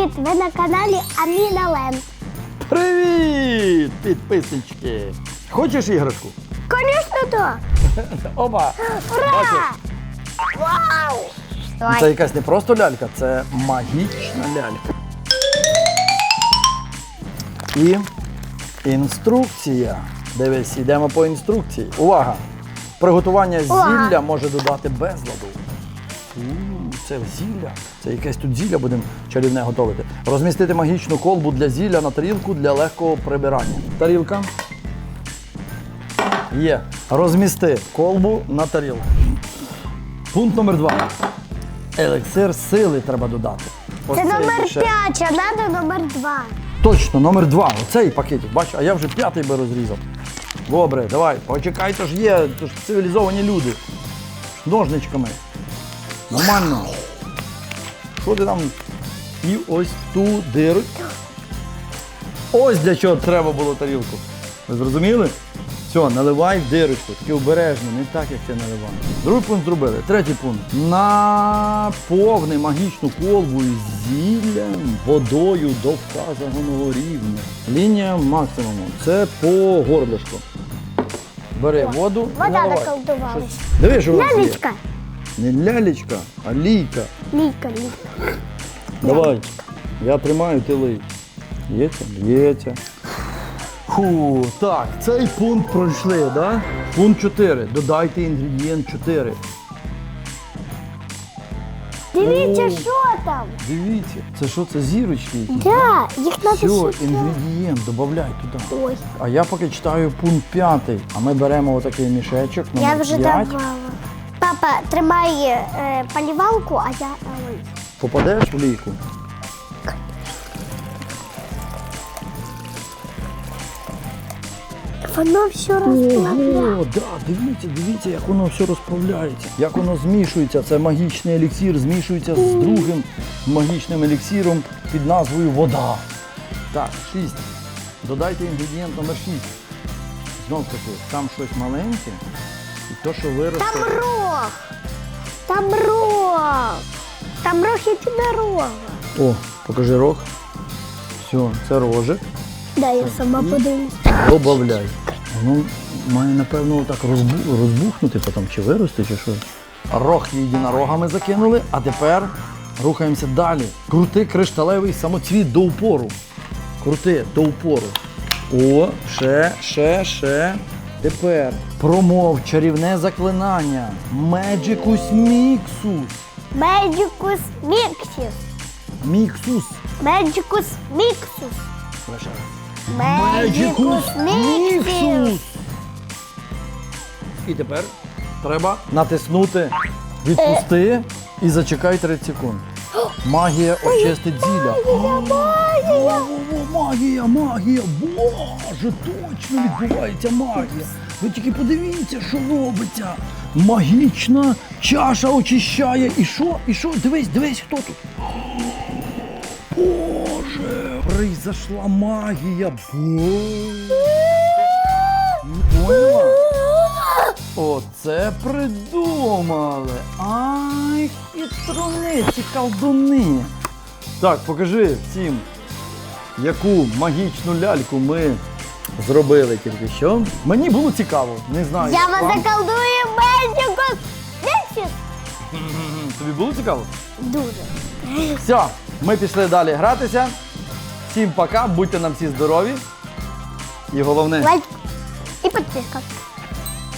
Привіт! Ви на каналі Аміна Ленд. Привіт, підписнички! Хочеш іграшку? Звісно, то. Оба! Ура! Бачиш? Вау! Давай. Це якась не просто лялька, це магічна лялька. І інструкція. Дивись, йдемо по інструкції. Увага! Приготування Увага! зілля може додати безладу. У, Це зілля. Це якесь тут зілля будемо чарівне готувати. Розмістити магічну колбу для зілля на тарілку для легкого прибирання. Тарілка. Є. Розмісти колбу на тарілку. Пункт номер два. Елексир сили треба додати. Це номер ще- 5, а треба номер 2. Точно, номер два. Оцей пакетик. Бач, а я вже п'ятий би розрізав. Добре, давай, почекай, то ж є, то ж цивілізовані люди. Ножничками. Нормально. Що ти там? І ось ту диру. Ось для чого треба було тарілку. Ви зрозуміли? Все, наливай в дирочку, тільки обережно, не так, як ти наливав. Другий пункт зробили. Третій пункт. Наповни магічну колбу зіллям, водою до вказаного рівня. Лінія максимуму. Це по горлишку. Бери воду. Вода наливай. наколдувалась. Диви, що у нас є. Не лялечка, а лійка. Ліка, ліка. Давай. Я тримаю, ти лий. Ється? Ється. Фу, так, цей пункт пройшли, да? Пункт 4. Додайте інгредієнт 4. Дивіться, О. що там. Дивіться, це що, це зірочки якісь? Да, їх треба Все, сюди. інгредієнт, додай туди. Ой, А я поки читаю пункт 5. А ми беремо отакий мішечок. я номер вже 5. давала. Папа, тримай е, полівалку, а я. Ой. Попадеш в лійку? Воно все розплавляє. Ого, да, дивіться, дивіться, як воно все розправляється, як воно змішується. Це магічний еліксир, змішується з другим магічним еліксиром під назвою вода. Так, 6. Додайте інгредієнт номер 6. Знов таки, там щось маленьке, і то, що виросте. Там рог. Там рог. Там рог і тебе рога. О, покажи рог. Все, це рожик. Да, я сама подивлюсь. Добавляй. Воно має, напевно, так розбу- розбухнути потім, чи вирости, чи що. Рог єдинорога ми закинули, а тепер рухаємося далі. Крути кришталевий самоцвіт до упору. Крути до упору. О, ще, ще, ще. Тепер промов чарівне заклинання. Magicus Mixus. Медикус міксіс. Міксус. Медикус міксус. Раз. Медикус. І тепер треба натиснути відпусти і зачекай 30 секунд. Магія очистить зілля. Магія. Магія, магія! Боже, точно відбувається магія. Ви тільки подивіться, що робиться. Магічна чаша очищає. І що? І що? Дивись, дивись, хто тут. Боже, произошла магія. Поняла? Оце придумали. Ай, хитрониці, колдуни. Так, покажи всім, яку магічну ляльку ми зробили тільки що. Мені було цікаво, не знаю. Я вас вам. заколдую міксіс. Тобі було цікаво? Дуже. Все, ми пішли далі гратися. Всім пока, будьте нам всі здорові. І головне. Лайк і підписка.